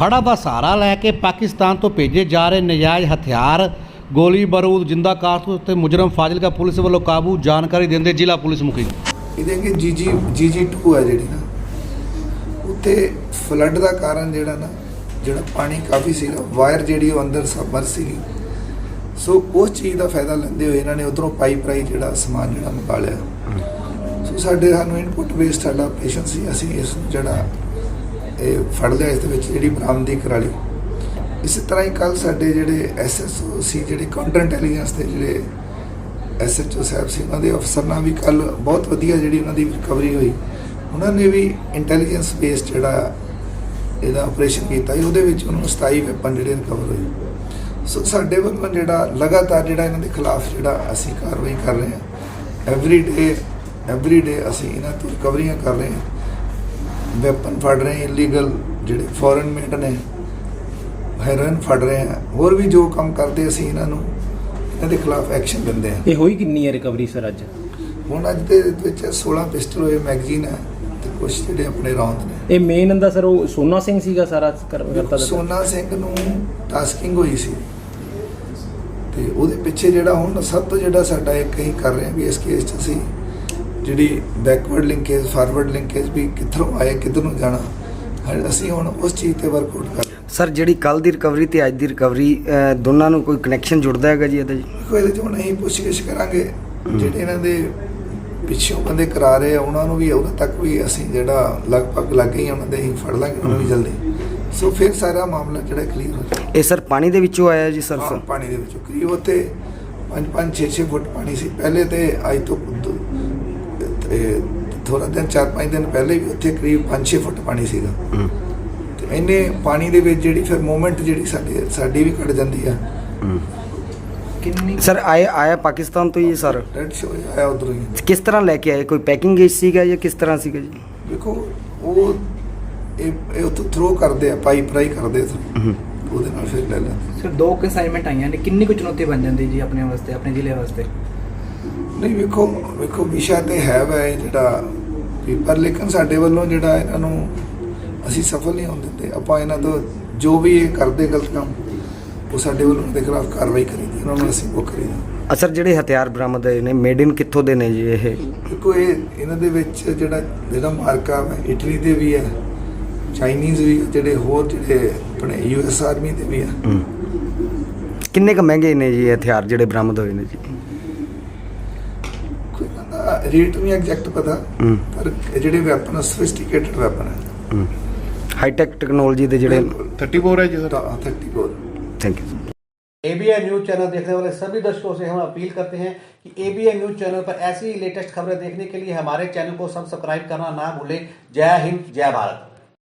ਹੜ੍ਹਾਂ ਦਾ ਸਹਾਰਾ ਲੈ ਕੇ ਪਾਕਿਸਤਾਨ ਤੋਂ ਭੇਜੇ ਜਾ ਰਹੇ ਨਜਾਇਜ਼ ਹਥਿਆਰ। ਗੋਲੀ ਬਾਰੂਦ ਜਿੰਦਾ ਕਾਰਤੂਸ ਤੇ ਮੁਜਰਮ ਫਾਜ਼ਿਲਕਾ ਪੁਲਿਸ ਵੱਲੋਂ ਕਾਬੂ ਜਾਣਕਾਰੀ ਦਿੰਦੇ ਜ਼ਿਲ੍ਹਾ ਪੁਲਿਸ ਮੁਖੀ। ਇਹਦੇ ਕਿ ਜੀਜੀ ਜੀਜੀ 2 ਹੈ ਜਿਹੜੀ ਨਾ ਉੱਤੇ ਫਲੱਡ ਦਾ ਕਾਰਨ ਜਿਹੜਾ ਨਾ ਜਿਹੜਾ ਪਾਣੀ ਕਾਫੀ ਸੀਗਾ ਵਾਇਰ ਜਿਹੜੀ ਉਹ ਅੰਦਰ ਸਬਮਰ ਸੀਗੀ। ਸੋ ਉਸ ਚੀਜ਼ ਦਾ ਫਾਇਦਾ ਲੈਂਦੇ ਹੋਏ ਇਹਨਾਂ ਨੇ ਉਧਰੋਂ ਪਾਈਪ ਰਾਈ ਜਿਹੜਾ ਸਮਾਨ ਜਿਹੜਾ ਨਿਕਾਲਿਆ। ਸੋ ਸਾਡੇ ਸਾਨੂੰ ਇਨਪੁਟ ਬੇਸਡ ਸਾਡਾ ਆਪਰੇਸ਼ਨ ਸੀ ਅਸੀਂ ਇਸ ਨੂੰ ਜਿਹੜਾ ਇਹ ਫੜ ਲਿਆ ਇਸ ਦੇ ਵਿੱਚ ਜਿਹੜੀ ਬਰਾਮਦੀ ਕਰਾ ਲਈ। ਇਸੇ ਤਰ੍ਹਾਂ ਹੀ ਕੱਲ ਸਾਡੇ ਜਿਹੜੇ ਐਸਐਸਓ ਸੀ ਜਿਹੜੇ ਕਾਊਂਟਰ ਇੰਟੈਲੀਜੈਂਸ ਦੇ ਜਿਹੜੇ ਐਸਐਚਓ ਸਾਹਿਬ ਸੀ ਉਹਨਾਂ ਦੇ ਅਫਸਰ ਨਾਲ ਵੀ ਕੱਲ ਬਹੁਤ ਵਧੀਆ ਜਿਹੜੀ ਉਹਨਾਂ ਦੀ ਰਿਕਵਰੀ ਹੋਈ। ਉਹਨਾਂ ਨੇ ਵੀ ਇੰਟੈਲੀਜੈਂਸ ਬੇਸਡ ਜਿਹੜਾ ਇਹਦਾ ਆਪਰੇਸ਼ਨ ਕੀਤਾ ਉਹਦੇ ਵਿੱਚ ਉਹਨਾਂ ਨੂੰ 27 ਵੈਪਨ ਜਿਹੜੇ ਰਿਕਵਰ ਹੋਏ। ਸੋ ਸਾਡੇ ਵੱਲੋਂ ਜਿਹੜਾ ਲਗਾਤਾਰ ਜਿਹੜਾ ਇਹਨਾਂ ਦੇ ਖਿਲਾਫ ਜਿਹੜਾ ਅਸੀਂ ਕਾਰਵਾਈ ਕਰ ਰਹੇ ਹਾਂ। ਐਵਰੀ ਡੇ ਐਵਰੀ ਡੇ ਅਸੀਂ ਇਹਨਾਂ ਤੋਂ ਰਿਕਵਰੀਆਂ ਕਰ ਰਹੇ ਹਾਂ। ਵੈਪਨ ਫੜ ਰਹੇ ਇਲੀਗਲ ਜਿਹੜੇ ਫੋਰਨ ਮੇਡ ਨੇ ਹੈਰੋਇਨ ਫੜ ਰਹੇ ਹਾਂ ਹੋਰ ਵੀ ਜੋ ਕੰਮ ਕਰਦੇ ਅਸੀਂ ਇਹਨਾਂ ਨੂੰ ਇਹਨਾਂ ਦੇ ਖਿਲਾਫ ਐਕਸ਼ਨ ਦਿੰਦੇ ਹਾਂ ਇਹ ਹੋਈ ਕਿੰਨੀ ਹੈ ਰਿਕਵਰੀ ਸਰ ਅੱਜ? ਹੁਣ ਅੱਜ ਦੇ ਵਿੱਚ 16 ਪਿਸਟਲ ਹੋਏ ਮੈਗਜ਼ੀਨ ਹੈ ਤੇ ਕੁਝ ਜਿਹੜੇ ਆਪਣੇ ਰੌਂਦ ਨੇ। ਇਹ ਮੇਨ ਅੰਦਾ ਸਰ ਉਹ ਸੋਨਾ ਸਿੰਘ ਸੀਗਾ ਸਾਰਾ ਕਰ- ਕਰਤਾ ਸੋਨਾ ਸਿੰਘ ਨੂੰ ਟਾਸਕਿੰਗ ਹੋਈ ਸੀ। ਤੇ ਉਹਦੇ ਪਿੱਛੇ ਜਿਹੜਾ ਹੁਣ ਸਭ ਤੋਂ ਜਿਹੜਾ ਸਾਡਾ ਇੱਕ ਹੀ ਕਰ ਰਹੇ ਹਾਂ ਵੀ ਇਸ ਕੇਸ 'ਚ ਅਸੀਂ ਜਿਹੜੀ ਬੈਕਵਰਡ ਲਿੰਕੇਜ ਫਾਰਵਰਡ ਲਿੰਕੇਜ ਵੀ ਕਿੱਥੋਂ ਆਏ ਕਿੱਧਰ ਨੂੰ ਜਾਣਾ ਅਸੀਂ ਹੁਣ ਉਸ ਚੀਜ਼ ਤੇ ਵਰਕਆਊਟ ਕਰ ਸਰ ਜਿਹੜੀ ਕੱਲ ਦੀ ਰਿਕਵਰੀ ਤੇ ਅੱਜ ਦੀ ਰਿਕਵਰੀ ਦੋਨਾਂ ਨੂੰ ਕੋਈ ਕਨੈਕਸ਼ਨ ਜੁੜਦਾ ਹੈਗਾ ਜੀ ਇਹਦਾ ਜੀ ਦੇਖੋ ਇਹਦੇ 'ਚ ਹੁਣ ਅਸੀਂ ਪੁੱਛਗਿੱਛ ਕਰਾਂਗੇ ਜਿਹੜੇ ਇਹਨਾਂ ਦੇ ਪਿੱਛੋਂ ਬੰਦੇ ਕਰਾ ਰਹੇ ਆ ਉਹਨਾਂ ਨੂੰ ਵੀ ਉਦੋਂ ਤੱਕ ਵੀ ਅਸੀਂ ਜਿਹੜਾ ਲਗਭਗ ਲੱਗ ਹੀ ਉਹਨਾਂ ਦੇ ਹੀ ਫੜ ਲਾਂਗੇ ਉਹਨਾਂ ਵੀ ਜਲਦੀ। ਸੋ ਫਿਰ ਸਾਰਾ ਮਾਮਲਾ ਜਿਹੜਾ ਕਲੀਅਰ ਹੋ ਜਾਏਗਾ ਇਹ ਸਰ ਪਾਣੀ ਦੇ ਵਿੱਚੋਂ ਆਇਆ ਜੀ ਸਰ? ਪਾਣੀ ਦੇ ਵਿੱਚੋਂ। ਕਰੀਬ ਉੱਤੇ 5-5 6-6 ਫੁੱਟ ਪਾਣੀ ਸੀ। ਪਹਿਲੇ ਤੇ ਅੱਜ ਤੋਂ ਤੇ ਥੋੜਾ ਦਿਨ 4-5 ਦਿਨ ਪਹਿਲੇ ਵੀ ਉੱਥੇ ਕਰੀਬ 5-6 ਫੁੱਟ ਪਾਣੀ ਸੀਗਾ। ਹੂੰ। ਤੇ ਇੰਨੇ ਪਾਣੀ ਦੇ ਵਿੱਚ ਜਿਹੜੀ ਫਿਰ ਮੂਵਮੈਂਟ ਜਿਹੜੀ ਸਾਡੀ ਸਾਡੀ ਵੀ ਘਟ ਜਾਂਦੀ ਆ। ਕਿੰਨੀ ਸਰ ਆਏ ਆਇਆ ਪਾਕਿਸਤਾਨ ਤੋਂ ਹੀ ਸਰ? ਰੈਡ ਸ਼ੋ ਆਇਆ ਉਧਰੋਂ ਹੀ। ਕਿਸ ਤਰ੍ਹਾਂ ਲੈ ਕੇ ਆਏ? ਕੋਈ ਪੈਕਿੰਗ ਵਿੱਚ ਸੀਗਾ ਜਾਂ ਕਿਸ ਤਰ੍ਹਾਂ ਸੀਗਾ ਜੀ? ਦੇਖੋ ਉਹ ਇਹ ਇਹ ਉੱਥੋਂ ਥਰੋ ਕਰਦੇ ਆ ਪਾਈਪ ਰਾਈ ਕਰਦੇ ਆ। ਹੂੰ। ਉਹਦੇ ਨਾਲ ਫਿਰ ਲੈ ਲੈਂਦੇ ਸਰ ਦੋ ਕੁ ਅਸਾਈਨਮੈਂਟ ਆਈਆਂ ਨੇ। ਕਿੰਨੀ ਕੁ ਚੁਣੌਤੀ ਬਣ ਜਾਂਦੀ ਜੀ ਆਪਣੇ ਵਾਸਤੇ ਆਪਣੇ ਜ਼ਿਲ੍ਹੇ ਵਾਸਤੇ? ਨਹੀਂ ਵੇਖੋ ਵੇਖੋ ਵਿਸ਼ਾ ਤੇ ਹੈ ਵਾ ਜਿਹੜਾ ਪਰ ਲੇਕਿਨ ਸਾਡੇ ਵੱਲੋਂ ਜਿਹੜਾ ਇਹਨਾਂ ਨੂੰ ਅਸੀਂ ਸਫਲ ਨਹੀਂ ਹੋਣ ਦਿੰਦੇ। ਆਪਾਂ ਇਹਨਾਂ ਤੋਂ ਜੋ ਵੀ ਇਹ ਕਰਦੇ ਗਲਤ ਕੰਮ ਉਹ ਸਾਡੇ ਵੱਲੋਂ ਉਹਦੇ ਖਿਲਾਫ ਕਾਰਵਾਈ ਕਰੀਦੀ ਉਹਨਾਂ ਨੂੰ ਅਸੀਂ ਉਹ ਕਰੀਦਾ ਅਸਰ ਜਿਹੜੇ ਹਥਿਆਰ ਬਰਾਮਦ ਹੋਏ ਨੇ ਮੇਡ ਇਨ ਕਿੱਥੋਂ ਦੇ ਨੇ ਜੀ ਇਹ? ਦੇਖੋ ਇਹ ਇਹਨਾਂ ਦੇ ਵਿੱਚ ਜਿਹੜਾ ਜਿਹੜਾ ਮਾਰਕਾ ਹੈ ਇਟਲੀ ਦੇ ਵੀ ਹੈ ਚਾਈਨੀਜ਼ ਵੀ ਜਿਹੜੇ ਹੋਰ ਜਿਹੜੇ ਆਪਣੇ ਯੂਐਸ ਆਰਮੀ ਦੇ ਵੀ ਹੈ। ਕਿੰਨੇ ਕ ਮਹਿੰਗੇ ਨੇ ਜੀ ਹਥਿਆਰ ਜਿਹੜੇ ਬਰਾਮਦ ਹੋਏ ਨੇ ਜੀ? ਰੇਟ ਨਹੀਂ ਐਗਜ਼ੈਕਟ ਪਤਾ ਹੂੰ। ਪਰ ਇਹ ਜਿਹੜੇ ਵੈਪਨ ਸਫਿਸਟੀਕੇਟਡ ਵੈਪਨ ਹੈ ਹਾਈਟੈਕ ਟੈਕਨੋਲੋਜੀ ਦੇ ਜਿਹੜੇ 34 ਹੈ ਜੀ 34 thank you ABN news channel देखने वाले सभी दर्शकों से हम अपील करते हैं कि एबीएन न्यूज चैनल पर ऐसी लेटेस्ट खबरें देखने के लिए हमारे चैनल को सब्सक्राइब करना ना भूलें जय हिंद जय भारत